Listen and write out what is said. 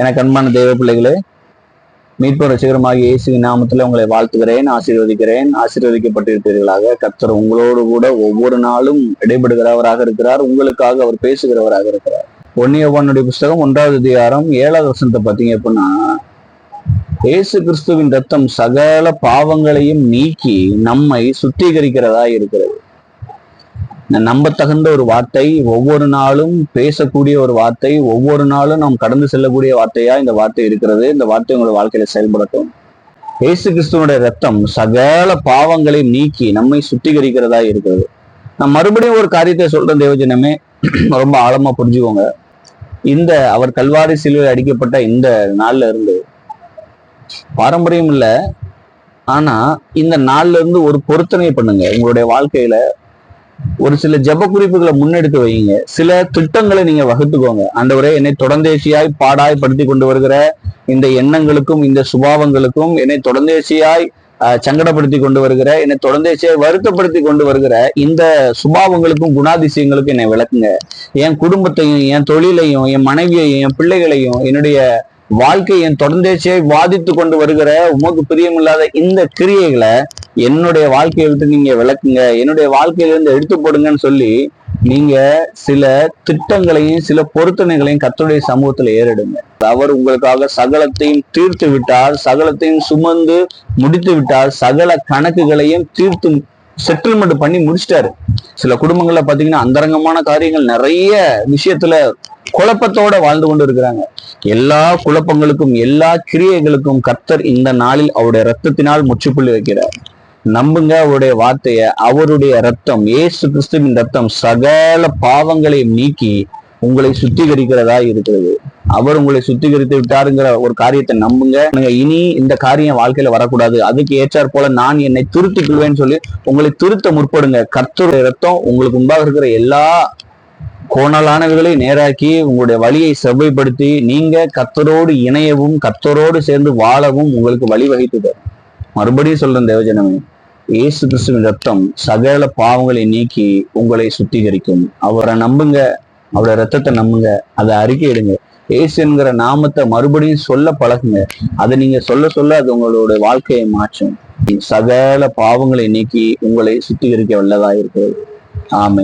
எனக்கு அன்பான தெய்வ பிள்ளைகளே மீட்பு ரசிகரமாக இயேசு நாமத்தில் உங்களை வாழ்த்துகிறேன் ஆசீர்வதிக்கிறேன் ஆசீர்வதிக்கப்பட்டிருப்பீர்களாக. கர்த்தர் உங்களோடு கூட ஒவ்வொரு நாளும் இடைபடுகிறவராக இருக்கிறார் உங்களுக்காக அவர் பேசுகிறவராக இருக்கிறார். ஒன்னியவனுடைய புஸ்தகம் ஒன்றாவது அதிகாரம் ஏழாவது வருஷத்தை பார்த்தீங்க அப்படின்னா இயேசு கிறிஸ்துவின் ரத்தம் சகல பாவங்களையும் நீக்கி நம்மை சுத்திகரிக்கிறதா இருக்கிறது. நம்பத்தகுந்த ஒரு வார்த்தை ஒவ்வொரு நாளும் பேசக்கூடிய ஒரு வார்த்தை ஒவ்வொரு நாளும் நாம் கடந்து செல்லக்கூடிய வார்த்தையா இந்த வார்த்தை இருக்கிறது. இந்த வார்த்தை உங்களோட வாழ்க்கையில செயல்படட்டும். இயேசு கிறிஸ்துவனுடைய ரத்தம் சகல பாவங்களை நீக்கி நம்மை சுத்திகரிக்கிறதா இருக்கிறது. நான் மறுபடியும் ஒரு காரியத்தை சொல்றேன் தேவஜனமே. ரொம்ப ஆழமா புரிஞ்சுக்கோங்க. இந்த அவர் கல்வாரி சிலுவை அடிக்கப்பட்ட இந்த நாள்ல இருந்து பாரம்பரியம் இல்ல. ஆனா இந்த நாள்ல இருந்து ஒரு பொருத்தனை பண்ணுங்க. உங்களுடைய வாழ்க்கையில ஒரு சில ஜப குறிப்புகளை முன்னெடுத்து வைங்க சில திட்டங்களை நீங்க வகுத்துக்கோங்க. ஆண்டவரே என்னை தொடர்ந்தேசியாய் பாடாய் படுத்தி கொண்டு வருகிற இந்த எண்ணங்களுக்கும் இந்த சுபாவங்களுக்கும் என்னை தொடர்ந்தேசியாய் சங்கடப்படுத்தி கொண்டு வருகிற என்னை தொடர்ந்தேசியாய் வருத்தப்படுத்தி கொண்டு வருகிற இந்த சுபாவங்களுக்கும் குணாதிசயங்களுக்கும் என்னை விளக்குங்க. என் குடும்பத்தையும் என் தொழிலையும் என் மனைவியையும் என் பிள்ளைகளையும் என்னுடைய வாழ்க்கையை என் தொடர்ந்தேச்சியை வாதித்து கொண்டு வருகிற உமக்கு பிரியமில்லாத இந்த கிரியைகளை என்னுடைய வாழ்க்கையை விட்டு நீங்க விளக்குங்க என்னுடைய வாழ்க்கையிலிருந்து எடுத்து போடுங்கன்னு சொல்லி நீங்க சில திட்டங்களையும் சில பொருத்தனைகளையும் கத்தருடைய சமூகத்துல ஏறிடுங்க. அவர் உங்களுக்காக சகலத்தையும் தீர்த்து விட்டார். சகலத்தையும் சுமந்து முடித்து விட்டார். சகல கணக்குகளையும் தீர்த்து செட்டில்மெண்ட் பண்ணி முடிச்சிட்டாரு. சில குடும்பங்கள்ல பாத்தீங்கன்னா அந்தரங்கமான காரியங்கள் நிறைய விஷயத்துல குழப்பத்தோட வாழ்ந்து கொண்டு இருக்கிறாங்க. எல்லா குழப்பங்களுக்கும் எல்லா கிரியைகளுக்கும் கர்த்தர் இந்த நாளில் அவருடைய ரத்தத்தினால் முற்றுப்புள்ளி வைக்கிறார். நம்புங்க அவருடைய வார்த்தைய அவருடைய ரத்தம் ஏசு கிறிஸ்துவின் ரத்தம் சகல பாவங்களை நீக்கி உங்களை சுத்திகரிக்கிறதா இருக்கிறது. அவர் உங்களை சுத்திகரித்து விட்டாருங்கிற ஒரு காரியத்தை நம்புங்க. இனி இந்த காரியம் வாழ்க்கையில வரக்கூடாது. அதுக்கு ஏற்றார் போல நான் என்னை திருத்திக் கொள்வேன்னு சொல்லி உங்களை திருத்த முற்படுங்க. கர்த்தருடைய ரத்தம் உங்களுக்கு முன்பாக இருக்கிற எல்லா கோணலானவைகளை நேராக்கி உங்களுடைய வழியை செவ்வைப்படுத்தி நீங்க கத்தரோடு இணையவும் கத்தரோடு சேர்ந்து வாழவும் உங்களுக்கு வழிவகுத்து தரும். மறுபடியும் சொல்றேன் தேவஜனமே இயேசு கிறிஸ்துவின் ரத்தம் சகல பாவங்களை நீக்கி உங்களை சுத்திகரிக்கும். அவரை நம்புங்க அவரோட ரத்தத்தை நம்புங்க அதை அறிக்கையிடுங்க ஏசு என்கிற நாமத்தை மறுபடியும் சொல்ல பழகுங்க. அதை நீங்க சொல்ல சொல்ல அது உங்களோட வாழ்க்கையை மாற்றும். சகல பாவங்களை நீக்கி உங்களை சுத்திகரிக்க வல்லதா இருக்கிறது. ஆமை